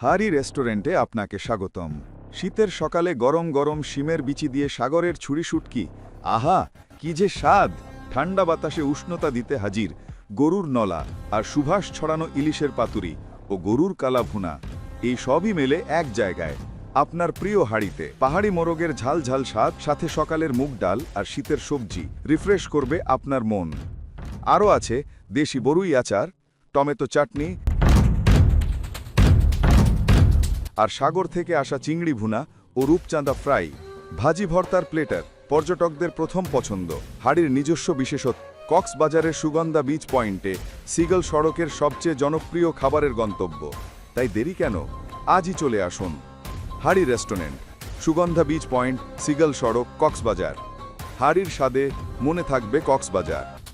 হারি রেস্টুরেন্টে আপনাকে স্বাগতম। শীতের সকালে গরম গরম শিমের বিচি দিয়ে সাগরের ছুরি শুটকি। আহা, কি যে স্বাদ! ঠান্ডা বাতাসে উষ্ণতা দিতে হাজির। গরুর নলা আর সুভাষ ছড়ানো ইলিশের পাতুরি ও গরুর কালা ভুনা এই সবই মেলে এক জায়গায়। আপনার প্রিয় হাড়িতে পাহাড়ি মোরগের ঝাল ঝাল স্বাদ, সাথে সকালের মুগ ডাল আর শীতের সবজি। রিফ্রেশ করবে আপনার মন। আরও আছে দেশি বরুই আচার, টমেটো চাটনি আর সাগর থেকে আসা চিংড়ি ভুনা ও রূপচাঁদা ফ্রাই, ভাজি ভর্তার প্লেটার পর্যটকদের প্রথম পছন্দ। হাড়ির নিজস্ব বিশেষত্ব, কক্সবাজারের সুগন্ধা বিচ পয়েন্টে সিগল সড়কের সবচেয়ে জনপ্রিয় খাবারের গন্তব্য। তাই দেরি কেন? আজই চলে আসুন। Hari restaurant, Sugandha beach point, Seagull সড়ক, কক্সবাজার। হাড়ির স্বাদে মনে থাকবে কক্সবাজার।